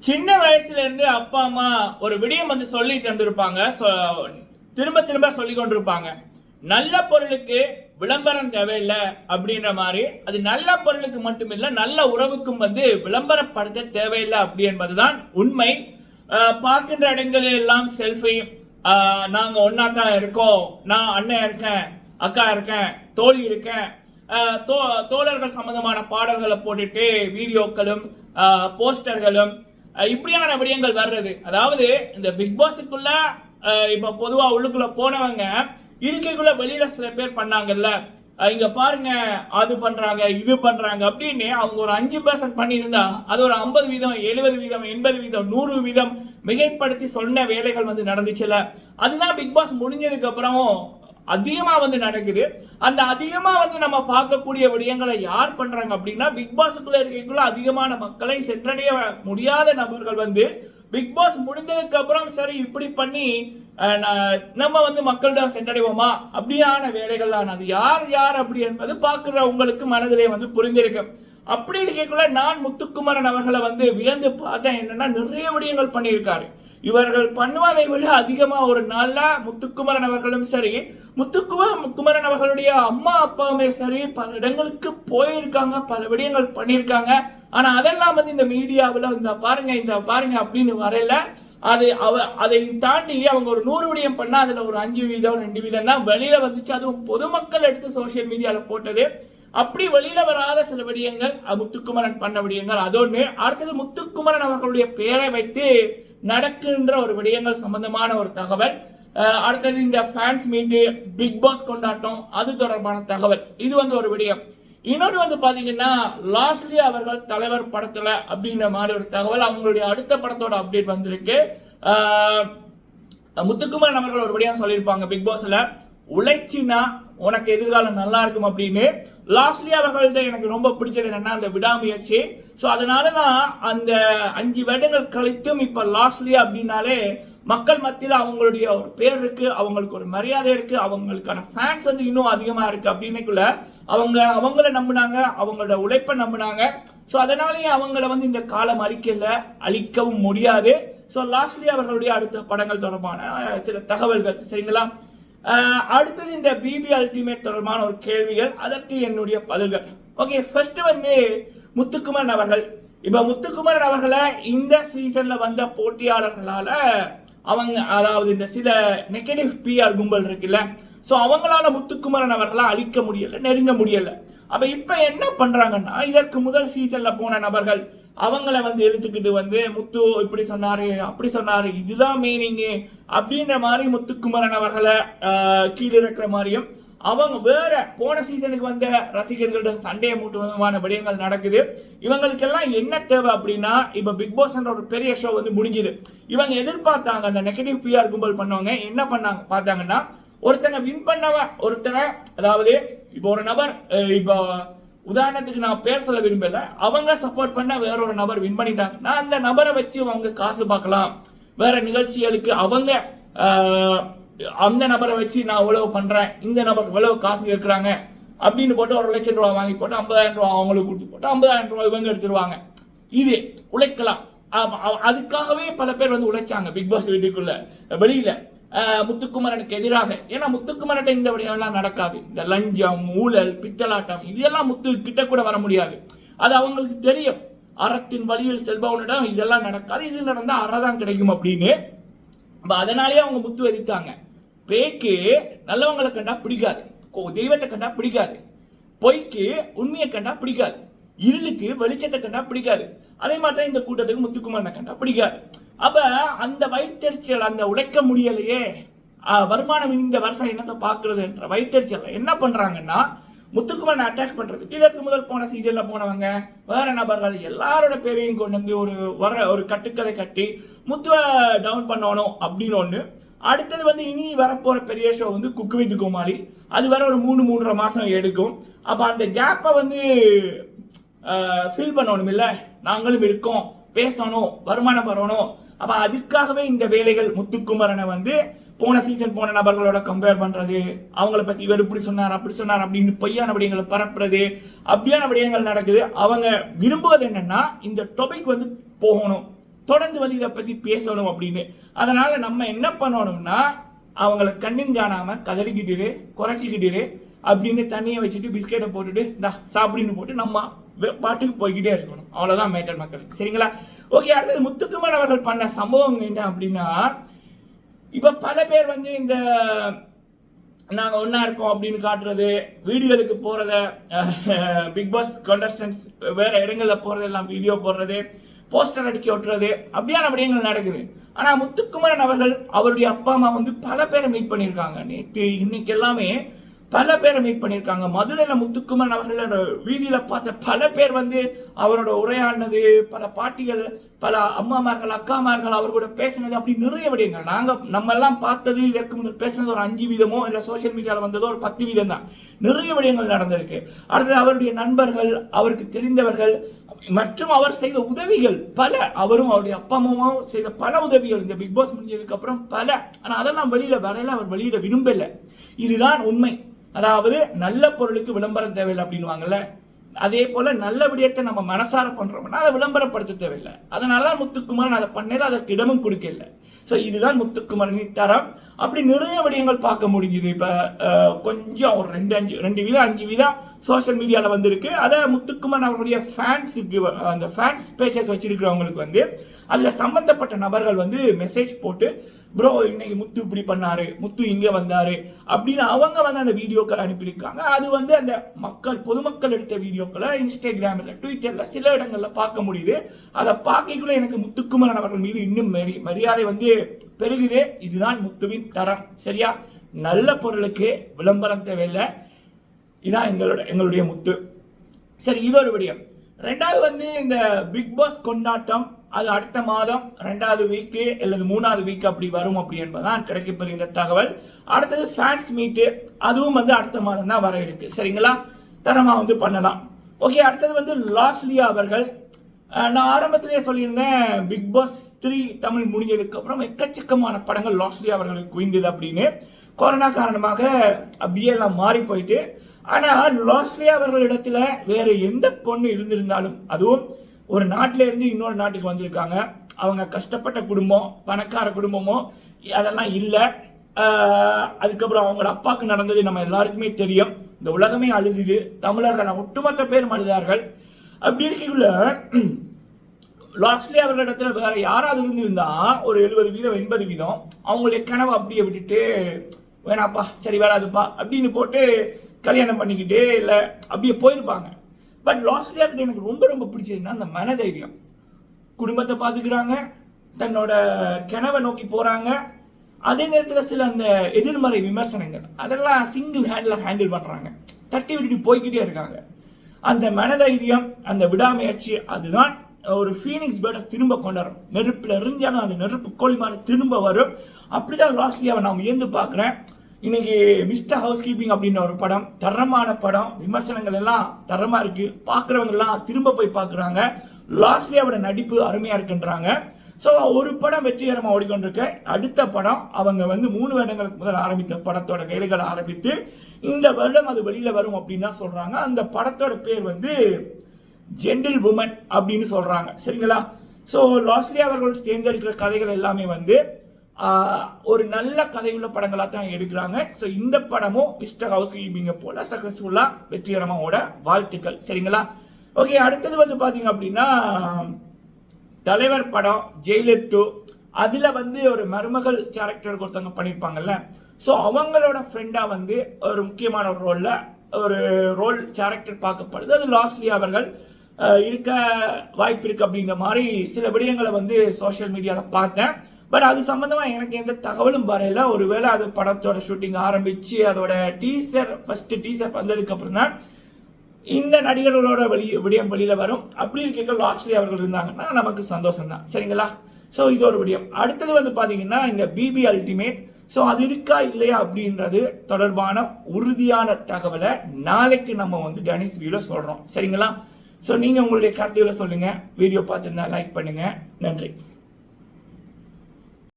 சின்ன வயசுல இருந்து அப்பா அம்மா ஒரு விடயம் வந்து சொல்லி தந்திருப்பாங்க. திரும்ப திரும்ப சொல்லி கொண்டிருப்பாங்க. நல்ல பொருளுக்கு விளம்பரம் தேவையில்லை அப்படின்ற மாதிரி அது நல்ல பொருளுக்கு மட்டுமில்ல நல்ல உறவுக்கும் வந்து விளம்பரப்படுத்த தேவையில்லை அப்படி என்பதுதான் உண்மை. பார்க்கின்ற இடங்களில் எல்லாம் செல்ஃபி நாங்க ஒன்னா தான் இருக்கோம் நான் அண்ணன் இருக்கேன் அக்கா இருக்கேன் தோழி இருக்கேன். தோ- தோழர்கள் சம்பந்தமான பாடல்களை போட்டுட்டு வீடியோக்களும் போஸ்டர்களும் இப்படியான விடயங்கள் வர்றது. அதாவது இந்த பிக் பாஸுக்குள்ள அஹ், இப்ப பொதுவா உள்ளுக்குள்ள போனவங்க இருக்கைக்குள்ள வெளியில சில பேர் பண்ணாங்கல்ல. இங்க பாருங்க அது பண்றாங்க இது பண்றாங்க அப்படின்னு அவங்க ஒரு அஞ்சு பர்சன்ட் பண்ணியிருந்தா அது ஒரு ஐம்பது வீதம் எழுபது வீதம் எண்பது வீதம் நூறு வீதம் மிகைப்படுத்தி சொன்ன வேலைகள் வந்து நடந்துச்சுல அதுதான் பிக் பாஸ் முடிஞ்சதுக்கு அப்புறம் அதிகமாக வந்து நடக்குது. அந்த அதிகமாக வந்து நம்ம பார்க்கக்கூடிய விடயங்களை யார் பண்ணுறாங்க அப்படின்னா பிக் பாஸுக்குள்ள இருக்கக்குள்ள அதிகமான மக்களை சென்றடைய முடியாத நபர்கள் வந்து பிக் பாஸ் முடிந்ததுக்கு அப்புறம் சரி இப்படி பண்ணி நம்ம வந்து மக்களிடம் சென்றடைவோமா? அப்படியான வேலைகள் அது யார் யார் அப்படி என்பது பார்க்குற உங்களுக்கு மனதிலே வந்து புரிந்திருக்கு அப்படி இருக்கக்குள்ள நான் முத்துக்குமரன் அவர்களை வந்து வியந்து பார்த்தேன். என்னன்னா நிறைய விடயங்கள் பண்ணியிருக்காரு. இவர்கள் பண்ணுவதை விட அதிகமாக ஒரு நாளில் முத்துக்குமரன் அவர்களும் சரி முத்துக்குமரன் குமரன் அவர்களுடைய அம்மா அப்பாவுமே சரி பல இடங்களுக்கு போயிருக்காங்க பல விடயங்கள் பண்ணியிருக்காங்க. ஆனால் அதெல்லாம் வந்து இந்த மீடியாவில் இந்த பாருங்க இந்த பாருங்க அப்படின்னு வரையில அது அவ அதை தாண்டி அவங்க ஒரு நூறு விடயம் பண்ணால் அதில் ஒரு அஞ்சு வீதம் ரெண்டு வீதம் தான் வெளியில் வந்துச்சு. அதுவும் பொதுமக்கள் எடுத்து சோஷியல் மீடியாவில் போட்டது. அப்படி வெளியில வராத சில விடயங்கள் முத்துக்குமரன் பண்ண விடயங்கள். ஒன்று அடுத்தது முத்துக்குமரன் அவர்களுடைய பெயரை வைத்து நடக்கின்ற ஒரு விடயங்கள் சம்பந்தமான ஒரு தகவல். அடுத்தது இந்த ஃபேன்ஸ் மீட்டு பிக் பாஸ் கொண்டாட்டம் அது தொடர்பான தகவல். இது வந்து ஒரு விடயம். இன்னொன்று வந்து பார்த்தீங்கன்னா லாஸ்ட்லி அவர்கள் தலைவர் படத்தில் அப்படின்ற மாதிரி ஒரு தகவல் அவங்களுடைய அடுத்த படத்தோட அப்டேட் வந்திருக்கு. முத்துக்குமார் அவர்கள் ஒரு விடயம் சொல்லியிருப்பாங்க பிக் பாஸ்ல உழைச்சினா உனக்கு எதிர்காலம் நல்லா இருக்கும் அப்படின்னு. லாஸ்ட்லி அவர்கள்ட்ட எனக்கு ரொம்ப பிடிச்சது என்னன்னா அந்த விடாமுயற்சி. ஸோ அதனால தான் அந்த அஞ்சு வருடங்கள் கழித்தும் இப்போ லாஸ்ட்லி அப்படின்னாலே மக்கள் மத்தியில் அவங்களுடைய ஒரு பேர் இருக்கு அவங்களுக்கு ஒரு மரியாதை இருக்கு அவங்களுக்கான ஃபேன்ஸ் வந்து இன்னும் அதிகமாக இருக்கு அப்படின்னுக்குள்ள அவங்க அவங்கள நம்பினாங்க அவங்களோட உழைப்பை நம்பினாங்க. ஸோ அதனாலேயே அவங்கள வந்து இந்த காலம் அழிக்கல அழிக்கவும் முடியாது. ஸோ லாஸ்ட்லி அவர்களுடைய அடுத்த படங்கள் தொடர்பான சில தகவல்கள் சரிங்களா? அடுத்தது இந்த பிபி அல்டிமேட் தொடர்பான ஒரு கேள்விகள். அதற்கு என்னுடைய பதில்கள். ஓகே ஃபர்ஸ்ட் வந்து முத்துக்குமரன் அவர்கள். இப்போ முத்துக்குமரன் அவர்களை இந்த சீசன்ல வந்த போட்டியாளர்களால அவங்க அதாவது இந்த சில நெகட்டிவ் பிஆர் கும்பல் இருக்குல்ல ஸோ அவங்களால முத்துக்குமரன் அவர்களை அழிக்க முடியல நெருங்க முடியல. அப்ப இப்ப என்ன பண்றாங்கன்னா இதற்கு முதல் சீசன்ல போன நபர்கள் அவங்கள வந்து எடுத்துக்கிட்டு வந்து முத்து இப்படி சொன்னாரு அப்படி சொன்னாரு இதுதான் மீனிங்கு அப்படின்ற மாதிரி முத்துக்குமரன் அவர்களை கீழே இருக்கிற மாதிரியும் அவங்க வேற போன சீசனுக்கு வந்த ரசிகர்களிடம் சண்டையை மூட்டுவதமான விடயங்கள் நடக்குது. இவங்களுக்கெல்லாம் என்ன தேவை அப்படின்னா இப்போ பிக் பாஸ்ன்ற ஒரு பெரிய ஷோ வந்து முடிஞ்சுது. இவங்க எதிர்பார்த்தாங்க அந்த நெகட்டிவ் பிஆர் கும்பல் பண்ணவங்க என்ன பண்ணாங்க பார்த்தாங்கன்னா ஒருத்தனை வின் பண்ணவன் ஒருத்தனை அதாவது இப்போ ஒரு நபர் இப்போ உதாரணத்துக்கு நான் பேர் சொல்ல விரும்பல. அவங்க சப்போர்ட் பண்ண வேற ஒரு நபர் வின் பண்ணிட்டாங்கன்னா அந்த நபரை வச்சு அவங்க காசு பார்க்கலாம். வேற நிகழ்ச்சிகளுக்கு அவங்க அந்த நபரை வச்சு நான் இவ்வளவு பண்றேன். இந்த நபர் இவ்வளவு காசு கேட்குறாங்க அப்படின்னு போட்டு ஒரு லட்சம் ரூபா வாங்கி போட்டு ஐம்பதாயிரம் ரூபா அவங்களுக்கு கொடுத்து போட்டு ஐம்பதாயிரம் ரூபா இவங்க எடுத்துருவாங்க. இது உழைக்கலாம். அதுக்காகவே பல பேர் வந்து உழைச்சாங்க. பிக் பாஸ் வீட்டுக்குள்ள வெளியில. முத்துக்குமரனுக்கு எதிராக. ஏன்னா முத்துக்குமரன் இந்த வழியெல்லாம் நடக்காது. இந்த லஞ்சம் ஊழல் பித்தலாட்டம் இதெல்லாம் முத்து கிட்ட கூட வர முடியாது. அது அவங்களுக்கு தெரியும். அறத்தின் வழியில் செல்பவனிடம் இதெல்லாம் நடக்காது. இது நடந்தால் அறதான் கிடைக்கும் அப்படின்னு. அதனாலேயே அவங்க முத்து வதித்தாங்க பேய்க்கு நல்லவங்களை கண்டா பிடிக்காது. கோ- தெய்வத்தை கண்டா பிடிக்காது. பொய்க்கு உண்மையை கண்டா பிடிக்காது. இருளுக்கு வெளிச்சத்தை கண்டா பிடிக்காது. அதே மாதிரி தான் இந்த கூட்டத்துக்கு முத்துக்குமரனை கண்டா பிடிக்காது. அப்ப அந்த வைத்தறிச்சல் அந்த உழைக்க முடியலையே. வருமானம் இந்த வருஷம் என்னத்தை பாக்குறதுன்ற வைத்தறிச்சல் என்ன பண்றாங்கன்னா முத்துக்குமரன் அட்டாக் பண்றது இதற்கு முதல் போன சீரியல்ல போனவங்க வேற நபர்கள் எல்லாரோட பேரையும் கொண்டு வந்து ஒரு வர ஒரு கட்டுக்கதை கட்டி முத்துவை டவுன் பண்ணணும் அப்படின்னு ஒண்ணு. அடுத்தது வந்து இனி வரப்போற பெரிய ஷோ வந்து குக்கு வித் குமாரி அது வர ஒரு மூணு மூன்றரை மாசம் எடுக்கும். அப்ப அந்த கேப்பை வந்து ஃபில் பண்ணணும் இல்லை நாங்களும் இருக்கோம் பேசணும் வருமானம் வரணும். அப்ப அதுக்காகவே இந்த வேலைகள் முத்துக்குமரனை வந்து போன சீசன் போன நபர்களோட கம்பேர் பண்றது அவங்கள பத்தி இவர் இப்படி சொன்னார் அப்படி சொன்னார் அப்படின்னு பொய்யான விடயங்களை பரப்புறது அப்படியான விடயங்கள் நடக்குது. அவங்க விரும்புவது என்னன்னா இந்த டொபிக் வந்து போகணும். தொடர்ந்து வந்து இதை பத்தி பேசணும் அப்படின்னு. அதனால நம்ம என்ன பண்ணணும்னா அவங்கள கண்ணும் காணாம கதறிக்கிட்டு குறைச்சிக்கிட்டு அப்படின்னு தண்ணியை வச்சுட்டு பிஸ்கெட்டை போட்டுட்டு இந்த சாப்பிடுன்னு போட்டு நம்ம பாட்டுக்கு போய்கிட்டே இருக்கணும். அவ்வளோதான் மேட்டர் மக்கள் சரிங்களா? ஓகே அடுத்தது முத்துக்குமார் அவர்கள் பண்ண சம்பவம் என்ன அப்படின்னா இப்ப பல பேர் வந்து இந்த நாங்க ஒன்றா இருக்கோம் அப்படின்னு காட்டுறது வீடுகளுக்கு போறத பிக் பாஸ் கண்டஸ்டன்ஸ் வேற இடங்கள்ல போறது எல்லாம் வீடியோ போடுறது போஸ்டர் அடிச்சு ஒட்டுறது அப்படியான விடயங்கள் நடக்குது. ஆனா முத்துக்குமரன் அவர்கள் அவருடைய அப்பா அம்மா வந்து பல பேரை மீட் பண்ணியிருக்காங்க. நேற்று இன்னைக்கு எல்லாமே பல பேரை மீட் பண்ணியிருக்காங்க. மதுரையில் முத்துக்குமரன் அவர்கள் வீதியில் பார்த்த பல பேர் வந்து அவரோட உரையாடினது பல பாட்டிகள் பல அம்மாமார்கள் அக்காமார்கள் அவர் கூட பேசினது அப்படி நிறைய விடயங்கள். நாங்கள் நம்ம எல்லாம் பார்த்தது இதற்கு முன்னர் பேசினது ஒரு அஞ்சு வீதமோ இல்லை சோஷியல் மீடியாவில் வந்ததோ ஒரு பத்து வீதம் தான். நிறைய விடயங்கள் நடந்திருக்கு. அடுத்தது அவருடைய நண்பர்கள் அவருக்கு தெரிந்தவர்கள் மற்றும் அவர் செய்த உதவிகள் பல. அவரும் அவருடைய அப்பா அம்மாவும் செய்த பல உதவிகள். இந்த பிக் பாஸ் முடிஞ்சதுக்கு அப்புறம் பல. ஆனால் அதெல்லாம் வெளியில வரல அவர் வெளியிட விரும்பல. இதுதான் உண்மை. அதாவது நல்ல பொருளுக்கு விளம்பரம் தேவையில்லை அப்படின்வாங்கல்ல அதே போல நல்ல விடயத்தை நம்ம மனசார பண்றோம்னா அதை விளம்பரப்படுத்த தேவையில்லை. அதனால தான் முத்துக்குமாரன் அதை பண்ணல அதற்கு இடமும் கொடுக்கல. ஸோ இதுதான் முத்துக்குமாரனின் தரம். அப்படி நிறைய விடயங்கள் பார்க்க முடிஞ்சுது. இப்போ கொஞ்சம் ஒரு ரெண்டு அஞ்சு ரெண்டு வீதம் அஞ்சு வீதம் சோஷியல் மீடியாவில் வந்திருக்கு. அதை முத்துக்குமரன் அவருடைய ஃபேன்ஸுக்கு அந்த ஃபேன்ஸ் பேஜஸ் வச்சிருக்கிறவங்களுக்கு வந்து அதில் சம்மந்தப்பட்ட நபர்கள் வந்து மெசேஜ் போட்டு ப்ரோ இன்னைக்கு முத்து இப்படி பண்ணாரு முத்து இங்கே வந்தாரு அப்படின்னு அவங்க வந்து அந்த வீடியோக்கள் அனுப்பியிருக்காங்க. அது வந்து அந்த மக்கள் பொதுமக்கள் எடுத்த வீடியோக்களை இன்ஸ்டாகிராமில் ட்விட்டரில் சில இடங்களில் பார்க்க முடியுது. அதை பார்க்கக்குள்ள எனக்கு முத்துக்குமரன் அவர்கள் மீது இன்னும் மரி- மரியாதை வந்து பெருகுது. இதுதான் முத்துவின் தரம். சரியா? நல்ல பொருளுக்கு விளம்பரம் தேவையில்லை. இதான் எங்களோட எங்களுடைய முத்து. சரி இது ஒரு விடயம். ரெண்டாவது வந்து இந்த பிக் பாஸ் கொண்டாட்டம். அது அடுத்த மாதம் ரெண்டாவது வீக்கு அல்லது மூணாவது வீக் அப்படி வரும் அப்படி என்பதுதான் கிடைக்கப்படுகின்ற தகவல். அடுத்தது ஃபேன்ஸ் மீட்டு அதுவும் வந்து அடுத்த மாதம் தான் வர இருக்கு. சரிங்களா? தரமாக வந்து பண்ணலாம். ஓகே அடுத்தது வந்து லாஸ்லியா அவர்கள் நான் ஆரம்பத்திலேயே சொல்லியிருந்தேன் பிக் பாஸ் த்ரீ தமிழ் முடிஞ்சதுக்கு அப்புறம் எக்கச்சக்கமான படங்கள் லாஸ்லியா அவர்களுக்கு குவிந்தது அப்படின்னு. கொரோனா காரணமாக அப்படியே எல்லாம் மாறி போயிட்டு ஆனால் லாஸ்லியா அவர்களிடத்தில் வேற எந்த பொண்ணு இருந்திருந்தாலும் அதுவும் ஒரு நாட்டிலேருந்து இன்னொரு நாட்டுக்கு வந்திருக்காங்க. அவங்க கஷ்டப்பட்ட குடும்பம் பணக்கார குடும்பமோ அதெல்லாம் இல்லை. அதுக்கப்புறம் அவங்களோட அப்பாவுக்கு நடந்தது நம்ம எல்லாருக்குமே தெரியும். இந்த உலகமே அழுதுது. தமிழர்கள் ஒட்டுமொத்த பேரும் அழுதார்கள் அப்படி இருக்கக்குள்ள லாஸ்ட்லி அவர்களிடத்துல வேற யாராவது இருந்திருந்தா ஒரு எழுபது வீதம் எண்பது வீதம் அவங்களுடைய கனவை அப்படியே விட்டுட்டு வேணாப்பா சரி வராதுப்பா அப்படின்னு போட்டு கல்யாணம் பண்ணிக்கிட்டே இல்லை அப்படியே போயிருப்பாங்க. பட் லாஸ்ட்லியா எனக்கு ரொம்ப ரொம்ப பிடிச்சதுன்னா அந்த மனதைரியம். குடும்பத்தை பார்த்துக்கிறாங்க தன்னோட கனவை நோக்கி போகிறாங்க அதே நேரத்தில் சில அந்த எதிர்மறை விமர்சனங்கள் அதெல்லாம் சிங்கிள் ஹேண்டில் ஹேண்டில் பண்ணுறாங்க தட்டி விட்டுட்டு போய்கிட்டே இருக்காங்க. அந்த மனதைரியம் அந்த விடாமுயற்சி அதுதான் ஒரு ஃபீனிக்ஸ் பேர்டை திரும்ப கொண்டு வரும் நெருப்பில் எரிஞ்சாலும் அந்த நெருப்பு கோழி மாதிரி திரும்ப வரும். அப்படிதான் லாஸ்ட்லியாவை நான் உயர்ந்து பார்க்குறேன். இன்னைக்கு மிஸ்டர் ஹவுஸ் கீப்பிங் அப்படின்ற ஒரு படம் தரமான படம் விமர்சனங்கள் எல்லாம் தரமாக இருக்குது பார்க்குறவங்க எல்லாம் திரும்ப போய் பார்க்குறாங்க. லாஸ்ட்லியாவோட நடிப்பு அருமையாக இருக்குன்றாங்க. ஸோ ஒரு படம் வெற்றிகரமாக ஓடிக்கொண்டிருக்க. அடுத்த படம் அவங்க வந்து மூணு வருடங்களுக்கு முதல் ஆரம்பித்த படத்தோட வேலைகளை ஆரம்பித்து இந்த வருடம் அது வெளியில் வரும் அப்படின்னு தான் சொல்கிறாங்க அந்த படத்தோட பேர் வந்து ஜென்டில் உமன் அப்படின்னு சொல்கிறாங்க சரிங்களா? ஸோ லாஸ்ட்லி அவர்கள் தேர்ந்தெடுக்கிற கதைகள் எல்லாமே வந்து ஒரு நல்ல கதையுள்ள படங்களாக தான் எடுக்கிறாங்க. ஸோ இந்த படமும் மிஸ்டர் ஹவுஸ் கீப்பிங்கை போல சக்ஸஸ்ஃபுல்லாக வெற்றிகரமாக ஓட வாழ்த்துக்கள். சரிங்களா? ஓகே அடுத்தது வந்து பார்த்தீங்க அப்படின்னா தலைவர் படம் ஜெயிலர் டூ அதில் வந்து ஒரு மருமகள் கேரக்டர் ஒருத்தவங்க பண்ணியிருப்பாங்கல்ல ஸோ அவங்களோட ஃப்ரெண்டாக வந்து ஒரு முக்கியமான ஒரு ரோலில் ஒரு ரோல் கேரக்டர் பார்க்கப்படுது. அது லாஸ்ட்லி அவர்கள் இருக்க வாய்ப்பு இருக்குது அப்படிங்கிற மாதிரி சில விடயங்களை வந்து சோஷியல் மீடியாவில் பார்த்தேன். பட் அது சம்மந்தமாக எனக்கு எந்த தகவலும் வரையில ஒருவேளை அது படத்தோட ஷூட்டிங் ஆரம்பிச்சு அதோட டீசர் ஃபர்ஸ்ட் டீசர் வந்ததுக்கு அப்புறம் தான் இந்த நடிகர்களோட வெளி விடயம் வெளியில வரும். அப்படி இருக்க லாஸ்ட்லி அவர்கள் இருந்தாங்கன்னா நமக்கு சந்தோஷம் தான் சரிங்களா? ஸோ இது ஒரு விடயம். அடுத்தது வந்து பாத்தீங்கன்னா இந்த பிபி அல்டிமேட் ஸோ அது இருக்கா இல்லையா அப்படின்றது தொடர்பான உறுதியான தகவலை நாளைக்கு நம்ம வந்து டனிஸ் வீடியோ சொல்கிறோம் சரிங்களா? ஸோ நீங்கள் உங்களுடைய கருத்துக்களை சொல்லுங்கள் வீடியோ பார்த்துருந்தா லைக் பண்ணுங்கள் நன்றி.